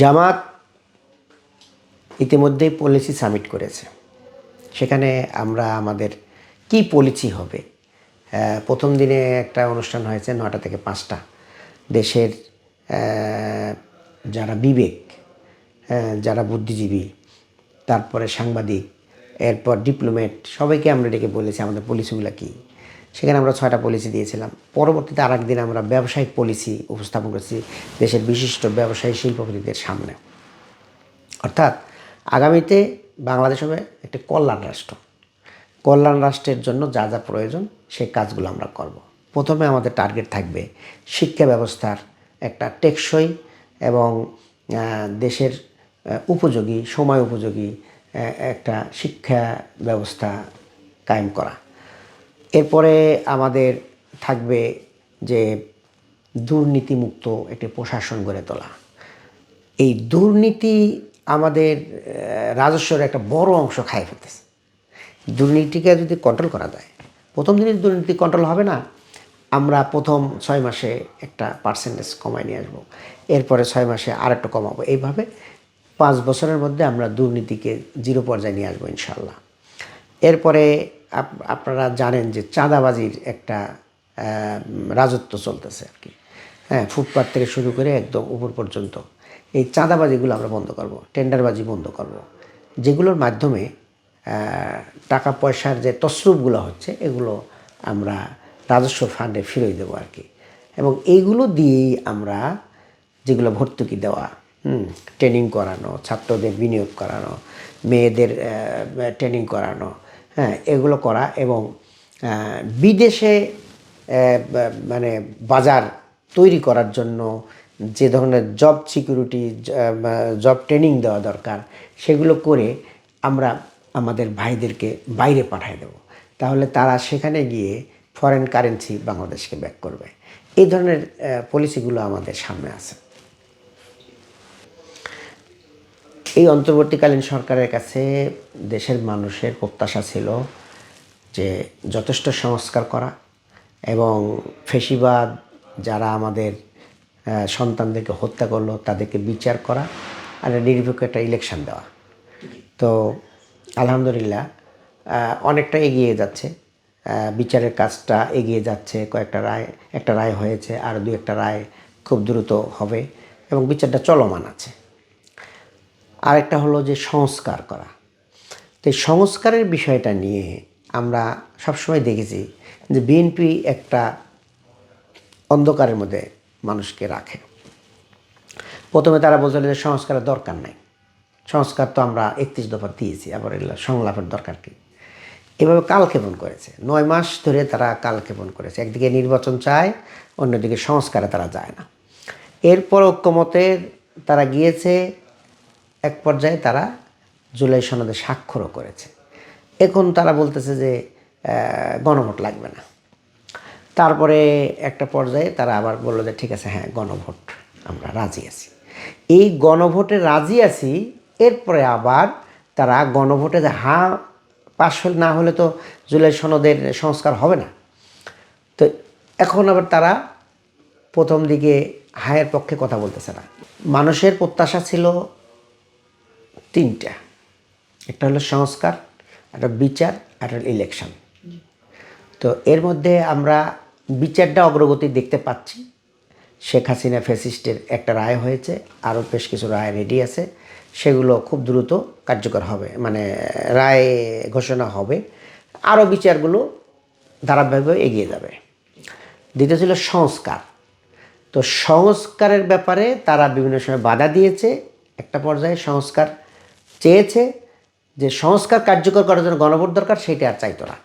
জামাত ইতিমধ্যেই policy summit করেছে। সেখানে আমরা আমাদের কি পলিসি হবে? প্রথম দিনে একটা অনুষ্ঠান হয়েছে নটা থেকে পাঁচটা। দেশের যারা বিবেক যারা বুদ্ধিজীবী, তারপরে সাংবাদিক, এরপর ডিপ্লোমেট সবাইকে আমরা ডেকে বলেছি আমাদের পলিসিগুলো কী? সেখানে আমরা ছয়টা পলিসি দিয়েছিলাম। পরবর্তীতে আর একদিন আমরা ব্যবসায়িক পলিসি উপস্থাপন করেছি দেশের বিশিষ্ট ব্যবসায়ী শিল্পপতিদের সামনে। অর্থাৎ আগামীতে বাংলাদেশ হবে একটি কল্যাণ রাষ্ট্র। কল্যাণ রাষ্ট্রের জন্য যা যা প্রয়োজন সেই কাজগুলো আমরা করব। প্রথমে আমাদের টার্গেট থাকবে শিক্ষা ব্যবস্থার একটা টেকসই এবং দেশের উপযোগী, সময় উপযোগী একটা শিক্ষা ব্যবস্থা কায়েম করা। এরপরে আমাদের থাকবে যে দুর্নীতিমুক্ত একটি প্রশাসন গড়ে তোলা। এই দুর্নীতি আমাদের রাজস্বের একটা বড় অংশ খায় ফেলতেছে। দুর্নীতিকে যদি কন্ট্রোল করা যায়, প্রথম দিনে দুর্নীতি কন্ট্রোল হবে না, আমরা প্রথম ছয় মাসে একটা পার্সেন্টেজ কমায় নিয়ে আসব, এরপরে ছয় মাসে আর একটু কমাবো। এইভাবে পাঁচ বছরের মধ্যে আমরা দুর্নীতিকে জিরো পর্যায়ে নিয়ে আসব ইনশাল্লাহ এরপরে আপনারা জানেন যে চাঁদাবাজির একটা রাজত্ব চলতেছে আর কি। হ্যাঁ ফুটপাত থেকে শুরু করে একদম উপর পর্যন্ত। এই চাঁদাবাজিগুলো আমরা বন্ধ করব, টেন্ডারবাজি বন্ধ করব। যেগুলোর মাধ্যমে টাকা পয়সার যে তসরুপগুলো হচ্ছে, এগুলো আমরা রাজস্ব ফান্ডে ফিরিয়ে দেবো আর কি। এবং এইগুলো দিয়েই আমরা যেগুলো ভর্তুকি দেওয়া, হুম ট্রেনিং করানো, ছাত্রদের বিনিয়োগ করানো, মেয়েদের ট্রেনিং করানো হ্যাঁ এগুলো করা এবং বিদেশে মানে বাজার তৈরি করার জন্য যে ধরনের জব সিকিউরিটি জব ট্রেনিং দেওয়া দরকার, সেগুলো করে আমরা আমাদের ভাইদেরকে বাইরে পাঠিয়ে দেব। তাহলে তারা সেখানে গিয়ে ফরেন কারেন্সি বাংলাদেশকে ব্যাক করবে। এই ধরনের পলিসিগুলো আমাদের সামনে আছে। এই অন্তর্বর্তীকালীন সরকারের কাছে দেশের মানুষের প্রত্যাশা ছিল যে যথেষ্ট সংস্কার করা এবং ফেসিবাদ যারা আমাদের সন্তানদেরকে হত্যা করল তাদেরকে বিচার করা আর নিরপেক্ষ একটা ইলেকশন দেওয়া। তো আলহামদুলিল্লাহ অনেকটা এগিয়ে যাচ্ছে। বিচারের কাজটা এগিয়ে যাচ্ছে, কয়েকটা রায়, একটা রায় হয়েছে আর দু একটা রায় খুব দ্রুত হবে এবং বিচারটা চলমান আছে। আরেকটা হলো যে সংস্কার করা। তো এই সংস্কারের বিষয়টা নিয়ে আমরা সবসময় দেখেছি যে বিএনপি একটা অন্ধকারের মধ্যে মানুষকে রাখে। প্রথমে তারা বলছিল যে সংস্কারের দরকার নাই। সংস্কার তো আমরা একত্রিশ দফা দিয়েছি, আবার এগুলো সংলাপের দরকার কি? এভাবে কালক্ষেপণ করেছে। নয় মাস ধরে তারা কালক্ষেপণ করেছে। একদিকে নির্বাচন চায়, অন্যদিকে সংস্কারে তারা যায় না। এরপর ঐক্যমতের তারা গিয়েছে এক পর্যায়ে তারা জুলাই সনদে স্বাক্ষরও করেছে। এখন তারা বলতেছে যে গণভোট লাগবে না। তারপরে একটা পর্যায়ে তারা আবার বলল যে, ঠিক আছে হ্যাঁ গণভোট, আমরা রাজি আছি। এই গণভোটে রাজি আছি, এরপরে আবার তারা গণভোটে যে হ্যাঁ পাশ না হলে তো জুলাই সনদের সংস্কার হবে না। তো এখন আবার তারা প্রথম দিকে হায়ের পক্ষে কথা বলতেছে না। মানুষের প্রত্যাশা ছিল তিনটা। একটা হলো সংস্কার, একটা বিচার একটা ইলেকশন তো এর মধ্যে আমরা বিচারটা অগ্রগতি দেখতে পাচ্ছি। শেখ হাসিনা ফেসিস্টের একটা রায় হয়েছে, আরও বেশ কিছু রায় রেডি আছে। সেগুলো খুব দ্রুত কার্যকর হবে মানে রায় ঘোষণা হবে। আরও বিচারগুলো ধারাবাহিকভাবে এগিয়ে যাবে। দ্বিতীয় ছিল সংস্কার। তো সংস্কারের ব্যাপারে তারা বিভিন্ন সময় বাধা দিয়েছে। একটা পর্যায়ে সংস্কার চেয়েছে যে সংস্কার কার্যকর করার জন্য গণভোট দরকার সেটা আর চাইতো না।